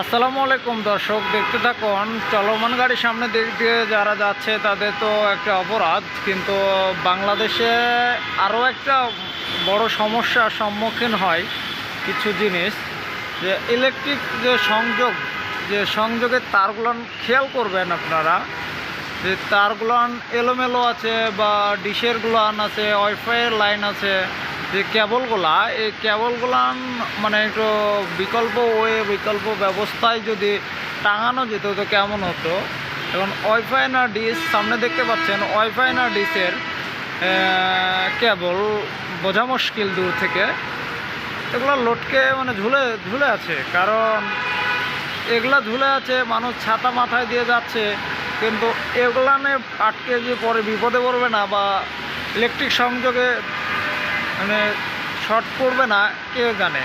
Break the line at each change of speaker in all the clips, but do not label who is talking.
আসসালামু আলাইকুম দর্শক, দেখতে থাকুন, চলমান গাড়ির সামনে দিক দিয়ে যারা যাচ্ছে তাদের তো একটা অপরাধ, কিন্তু বাংলাদেশে আরও একটা বড় সমস্যার সম্মুখীন হয় কিছু জিনিস। যে ইলেকট্রিক যে সংযোগ, যে সংযোগের তারগুলান খেয়াল করবেন আপনারা, যে তারগুলান এলোমেলো আছে বা ডিশের গুলান আছে, ওয়াইফাইয়ের লাইন আছে যে কেবলগুলা, এই কেবলগুলান মানে একটু বিকল্প ওয়ে, বিকল্প ব্যবস্থায় যদি টাঙানো যেত তো কেমন হতো? এখন ওয়াইফাই না ডিশ সামনে দেখতে পাচ্ছেন, ওয়াইফাই না ডিশের কেবল বোঝা মুশকিল দূর থেকে। এগুলো লটকে মানে ঝুলে ঝুলে আছে, কারণ এগুলা ঝুলে আছে, মানুষ ছাতা মাথায় দিয়ে যাচ্ছে, কিন্তু এগুলানে আটকে যে পরে বিপদে পড়বে না, বা ইলেকট্রিক সংযোগে মানে শর্ট পড়বে না, কে জানে।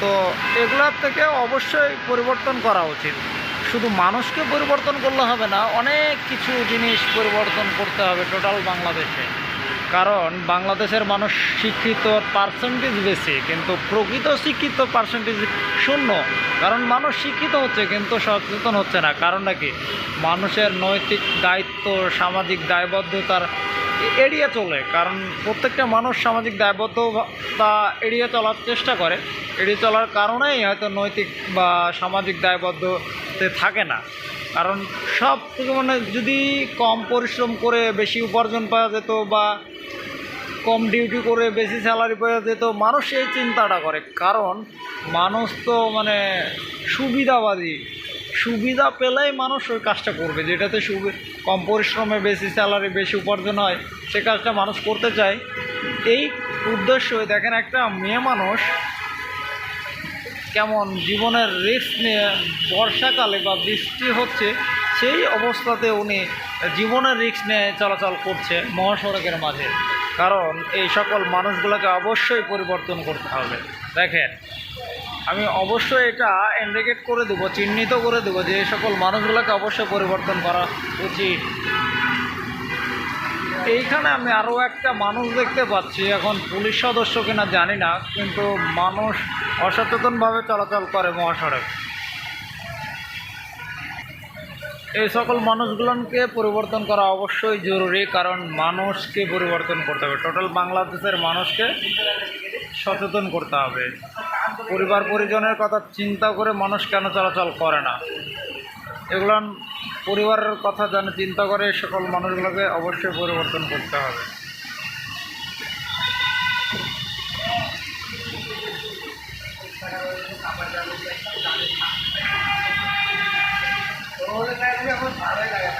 তো এগুলার থেকে অবশ্যই পরিবর্তন করা উচিত। শুধু মানুষকে পরিবর্তন করলে হবে না, অনেক কিছু জিনিস পরিবর্তন করতে হবে টোটাল বাংলাদেশে। কারণ বাংলাদেশের মানুষ শিক্ষিত পার্সেন্টেজ বেশি, কিন্তু প্রকৃত শিক্ষিত পার্সেন্টেজ শূন্য। কারণ মানুষ শিক্ষিত হচ্ছে, কিন্তু সচেতন হচ্ছে না। কারণটা কি? মানুষের নৈতিক দায়িত্ব, সামাজিক দায়বদ্ধতার এড়িয়ে চলে, কারণ প্রত্যেকটা মানুষ সামাজিক দায়বদ্ধতা এড়িয়ে চলার চেষ্টা করে। এড়িয়ে চলার কারণেই হয়তো নৈতিক বা সামাজিক দায়বদ্ধতে থাকে না। কারণ সব মানে যদি কম পরিশ্রম করে বেশি উপার্জন পাওয়া যেত বা কম ডিউটি করে বেশি স্যালারি পাওয়া যেত, মানুষ এই চিন্তাটা করে। কারণ মানুষ তো মানে সুবিধাবাদী। সুবিধা পেলেই মানুষ ওই কাজটা করবে, যেটাতে সুবি কম পরিশ্রমে বেশি স্যালারি বেশি উপার্জন হয়, সে কাজটা মানুষ করতে চায়। এই উদ্দেশ্যই দেখেন একটা মেয়ে মানুষ কেমন জীবনের রিস্ক নিয়ে বর্ষাকালে বা বৃষ্টি হচ্ছে, সেই অবস্থাতে উনি জীবনের রিস্ক নিয়ে চলাচল করছে মহাসড়কের মাঝে। কারণ এই সকল মানুষগুলোকে অবশ্যই পরিবর্তন করতে হবে। দেখেন আমি অবশ্যই এটা ইন্ডিকেট করে দেবো, চিহ্নিত করে দেবো যে সকল মানুষগুলোকে অবশ্যই পরিবর্তন করা উচিত। এইখানে আমি আরও একটা মানুষ দেখতে পাচ্ছি, এখন পুলিশ সদস্য কিনা জানি না, কিন্তু মানুষ অসচেতনভাবে চলাচল করে মহাসড়ক। এই সকল মানুষগুলোকে পরিবর্তন করা অবশ্যই জরুরি, কারণ মানুষকে পরিবর্তন করতে হবে। টোটাল বাংলাদেশের মানুষকে সচেতন করতে হবে। পরিবার, পরিজনের কথা চিন্তা করে মানুষ কেন চলাচল করে না? এগুলো পরিবারের কথা যেন চিন্তা করে সকল মানুষগুলোকে অবশ্যই পরিবর্তন করতে হবে। লাগে